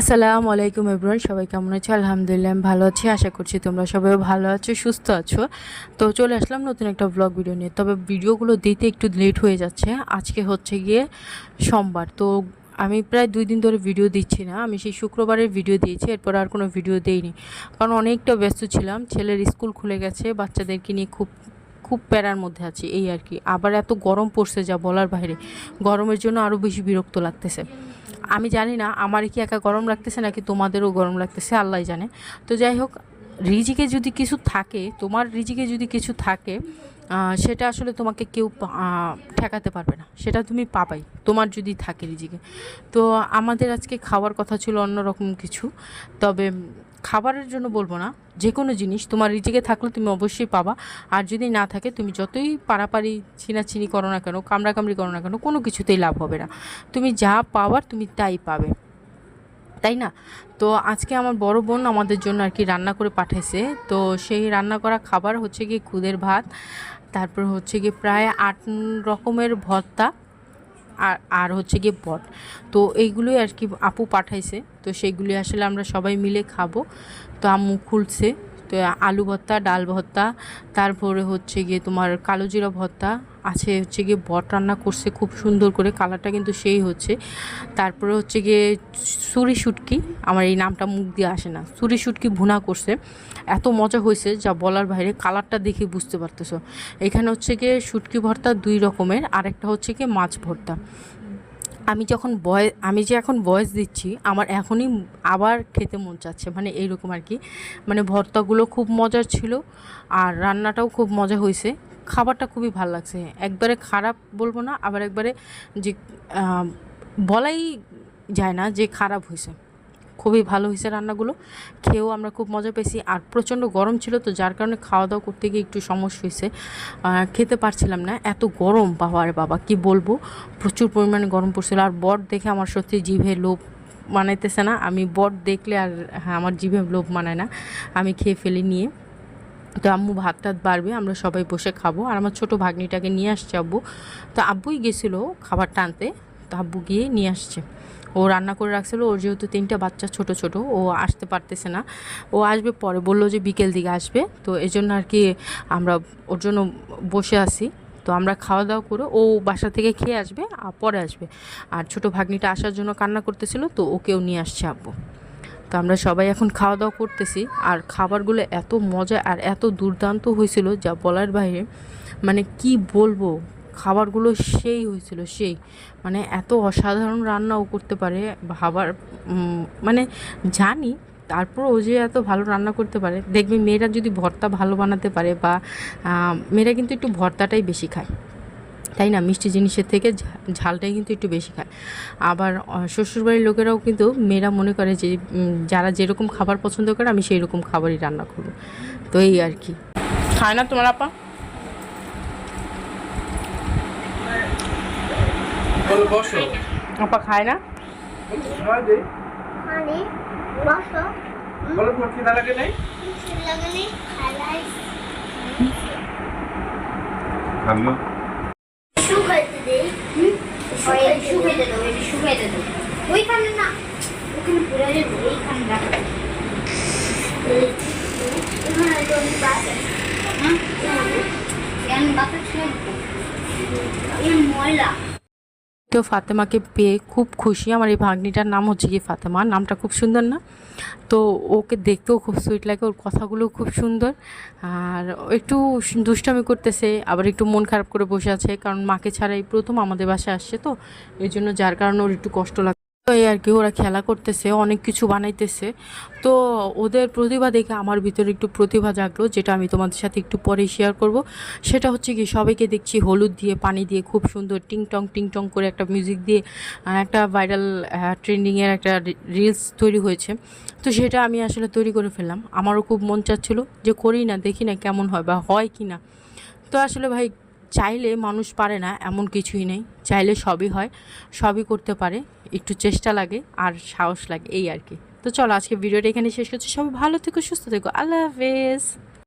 আসসালামু আলাইকুম এভরিওয়ান, সবাই কেমন আছো? আলহামদুলিল্লাহ, আমি ভালো আছি, আশা করছি তোমরা সবাই ভালো আছো, সুস্থ আছো। তো চলে আসলাম নতুন একটা ব্লগ ভিডিও নিয়ে। তবে ভিডিওগুলো দিতে একটু লেট হয়ে যাচ্ছে। আজকে হচ্ছে গিয়ে সোমবার। তো আমি প্রায় দুই দিন ধরে ভিডিও দিচ্ছি না। আমি সেই শুক্রবারের ভিডিও দিয়েছি, এরপর আর কোনো ভিডিও দেইনি। কারণ অনেকটা ব্যস্ত ছিলাম। ছেলের স্কুল খুলে গেছে, বাচ্চাদেরকে নিয়ে খুব খুব প্যারার মধ্যে আছি, এই আর কি। আবার এত গরম পড়ছে যা বলার বাইরে। গরমের জন্য আরও বেশি বিরক্ত লাগতেছে। আমি জানি না, আমার কি একা গরম লাগতেছে নাকি তোমাদেরও গরম লাগতেছে, আল্লাহ জানে। তো যাই হোক, রিজিকে যদি কিছু থাকে, তোমার রিজিকে যদি কিছু থাকে সেটা আসলে তোমাকে কেউ ঠেকাতে পারবে না। সেটা তুমি পাবাই, তোমার যদি থাকে রিজিকে। তো আমাদের আজকে খাওয়ার কথা ছিল অন্যরকম কিছু, তবে খাবারের জন্য বলব না যে কোনো জিনিস তোমার রিজিকে থাকলে তুমি অবশ্যই পাবা। আর যদি না থাকে, তুমি যতই পারাপারি ছিনাছিনি করো না কেন, কামড়াকামড়ি করো না কেন, কোনো কিছুতেই লাভ হবে না। তুমি যা পাওয়ার তুমি তাই পাবে। তাই না? তো আজকে আমার বড় বোন আমাদের জন্য আর কি রান্না করে পাঠাইছে। তো সেই রান্না করা খাবার হচ্ছে গিয়ে খুদের ভাত, তারপর হচ্ছে গিয়ে প্রায় আট রকমের ভর্তা আর আর হচ্ছে গিয়ে পট তো এইগুলোই আর কি আপু পাঠাইছে। তো সেইগুলি আসলে আমরা সবাই মিলে খাব। তো আম্মু খুলছে। আলু ভর্তা, ডাল ভর্তা, তারপরে হচ্ছে গিয়ে তোমার কালো জিরা ভর্তা, আছে হচ্ছে গিয়ে বট রান্না করছে খুব সুন্দর করে, কালারটা কিন্তু সেই হচ্ছে। তারপরে হচ্ছে গিয়ে সুরি শুটকি, আমার এই নামটা মুখ দিয়ে আসে না, সুরি শুটকি ভুনা করছে। এত মজা হয়েছে, যা বলার বাইরে, কালারটা দেখে বুঝতে পারতেছো। এখানে হচ্ছে গিয়ে শুটকি ভর্তা দুই রকমের, আরেকটা হচ্ছে গিয়ে মাছ ভর্তা। আমি যখন বয়, আমি যে এখন বয়স দিচ্ছি, আমার এখনই আবার খেতে মন চাচ্ছে মানে এইরকম আর কি। মানে ভর্তাগুলো খুব মজার ছিল, আর রান্নাটাও খুব মজা হয়েছে খাবারটা খুবই ভালো লাগছে। একবারে খারাপ বলব না, আবার একবারে যে বলাই যায় না যে খারাপ হয়েছে খুবই ভালো হয়েছে রান্নাগুলো। খেয়েও আমরা খুব মজা পেয়েছি। আর প্রচণ্ড গরম ছিল তো যার কারণে খাওয়া দাওয়া করতে গিয়ে একটু সমস্যা হয়েছে। খেতে পারছিলাম না। এত গরম, বাবা রে বাবা, কি বলব? প্রচুর পরিমাণে গরম পড়ছিল। আর বট দেখে আমার সত্যি জিভে লোভ মানাইতেছে না। আমি বট দেখলে আর হ্যাঁ আমার জিভে লোভ মানায় না। আমি খেয়ে ফেলি নিয়ে। তো আম্মু ভাত টাত বাড়বে, আমরা সবাই বসে খাব। আর আমার ছোটো ভাগ্নিটাকে নিয়ে আসছে আব্বু। তো আব্বুই গেছিল খাবারটা আনতে। তো আব্বু গিয়ে নিয়ে আসছে। ও রান্না করে রাখছিল। ওর যেহেতু তিনটা বাচ্চা ছোট ছোট, ও আসতে পারতেছে না। ও আসবে পরে, বলল যে বিকেল দিকে আসবে। তো এই জন্য আর কি আমরা ওর জন্য বসে আছি। তো আমরা খাওয়া দাওয়া করে ও বাসা থেকে খেয়ে আসবে আর পরে আসবে। আর ছোট ভাগ্নিটা আসার জন্য কান্না করতেছিল, তো ওকেও নিয়ে আসছে আব্বু। তো আমরা সবাই এখন খাওয়া দাওয়া করতেছি। আর খাবারগুলো এত মজা আর এত দুর্দান্ত হয়েছিল যা বলার বাইরে। মানে কি বলব? খাবারগুলো সেই হয়েছিল, সেই। মানে এত অসাধারণ রান্নাও করতে পারে, ভাবার মানে জানি তারপর ও যে এত ভালো রান্না করতে পারে। দেখবে মেয়েরা যদি ভর্তা ভালো বানাতে পারে বা মেয়েরা কিন্তু একটু ভর্তাটাই বেশি খায়। তাই না? মিষ্টি জিনিসের থেকে ঝালটাই কিন্তু একটু বেশি খায়। আবার শ্বশুরবাড়ির লোকেরাও কিন্তু মেয়েরা মনে করে যে যারা যেরকম খাবার পছন্দ করে আমি সেই রকম খাবারই রান্না করব। তো এই আর কি। খায় না তোমার আপা? বলো বসো। আপা খায় না? হয় মানে বসো। বলো তোমার খিদা লাগে নাই? লাগালে খালাই। আম্মা শুকাইতে দেই ওই শুকাইতে ওইখানে না। ওখানে পুরো যাবে এইখানে রাখো এখানে তো বাসে হ্যাঁ কেন বাসে ছিল এই ময়লা। তো ফাতেমাকে পেয়ে খুব খুশি। আমার এই ভাগ্নিটার নাম হচ্ছে কি ফাতেমা, নামটা খুব সুন্দর না? তো ওকে দেখতেও খুব সুইট লাগে, ওর কথাগুলো খুব সুন্দর। আর একটু দুষ্টামি করতেছে, আবার একটু মন খারাপ করে বসে আছে, কারণ মাকে ছাড়া এই প্রথম আমাদের বাসায় আসছে তো এই জন্য যার কারণে ওর একটু কষ্ট লাগে এই আর কি, ওরা খেলা করতেছে, অনেক কিছু বানাইতেছে। তো ওদের প্রতিভা দেখে আমার ভিতরে একটু প্রতিভা জাগলো, যেটা আমি তোমাদের সাথে একটু পরে শেয়ার করব। সেটা হচ্ছে কি, সবাইকে দেখছি হলুদ দিয়ে, পানি দিয়ে, খুব সুন্দর টিং টং টিং টং করে একটা মিউজিক দিয়ে একটা ভাইরাল ট্রেন্ডিংয়ের একটা রিলস তৈরি হয়েছে। তো সেটা আমি আসলে তৈরি করে ফেললাম। আমারও খুব মন চাচ্ছিল যে করি না, দেখি না কেমন হয় বা হয় কি না তো আসলে ভাই, চাইলে মানুষ পারে না, এমন কিছুই নেই। চাইলে সবই হয়, সবই করতে পারে। একটু চেষ্টা লাগে আর সাহস লাগে, এই আর কি। তো চলো, আজকে ভিডিওটা এখানে শেষ করছি। সবাই ভালো থেকো, সুস্থ থেকো। আল্লাহ হাফেজ।